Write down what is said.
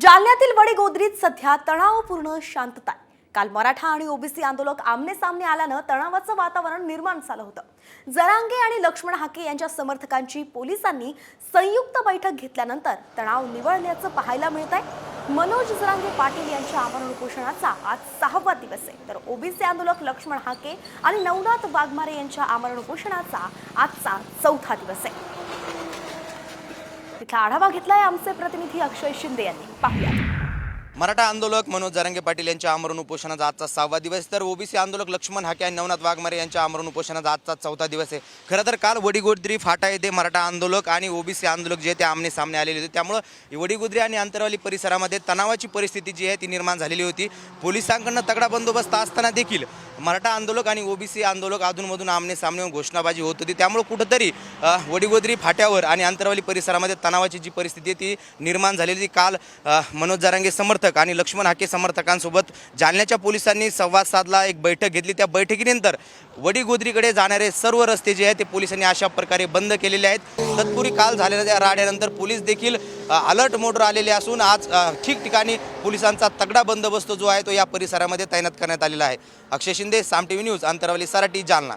जालन्यातील वडीगोद्रीत सध्या तणावपूर्ण शांतता आहे. काल मराठा आणि ओबीसी आंदोलक आमने सामने आल्यानं तणावाचं वातावरण निर्माण झालं होतं. जरांगे आणि लक्ष्मण हाके यांच्या समर्थकांची पोलिसांनी संयुक्त बैठक घेतल्यानंतर तणाव निवळल्याचं पाहायला मिळत आहे. मनोज जरांगे पाटील यांच्या आमरण उपोषणाचा आज सहावा दिवस आहे. तर ओबीसी आंदोलक लक्ष्मण हाके आणि नवनाथ वाघमारे यांच्या आमरण उपोषणाचा आजचा चौथा दिवस आहे. इथला आढावा घेतलाय आमचे प्रतिनिधी अक्षय शिंदे यांनी. पाहूया. मराठा आंदोलक मनोज जरांगे पाटील यांच्या आमरण उपोषणाचा आजचा सहावा दिवस. तर ओबीसी आंदोलक लक्ष्मण हाके आणि नवनाथ वाघमारे यांच्या आमरण उपोषणाचा आजचा चौथा दिवस आहे. खरं तर काल वडीगोद्री फाटा येथे मराठा आंदोलक आणि ओबीसी आंदोलक जे ते आमने सामने आलेले होते. त्यामुळं वडीगोद्री आणि अंतरवाली परिसरामध्ये तणावाची परिस्थिती जी आहे ती निर्माण झालेली होती. पोलिसांकडनं तगडा बंदोबस्त असताना देखील मराठा आंदोलक आणि ओबीसी आंदोलक अधूनमधून आमने सामने घोषणाबाजी होत होती. त्यामुळे कुठंतरी वडीगोदरी फाट्यावर आणि अंतरवाली परिसरामध्ये तणावाची जी परिस्थिती आहे ती निर्माण झालेली काल मनोज जारांगे समर्थक आणि लक्ष्मण हाके समर्थकांसोबत जालन्याच्या पोलिसांनी संवाद साधला एक बैठक घेतली. त्या बैठकीनंतर वडीगोद्रीकडे जाणारे सर्व रस्ते जे आहेत ते पोलिसांनी अशा प्रकारे बंद केलेले आहेत. तत्पूर्वी काल झालेल्या त्या राड्यानंतर पोलीस देखील अलर्ट मोडवर आलेले असून आज ठिकठिकाणी पोलिसांचा तगडा बंदोबस्त जो आहे तो या परिसरामध्ये तैनात करण्यात आलेला आहे. Akshay Shinde Saam T V news Antarwali Sarati Jalna.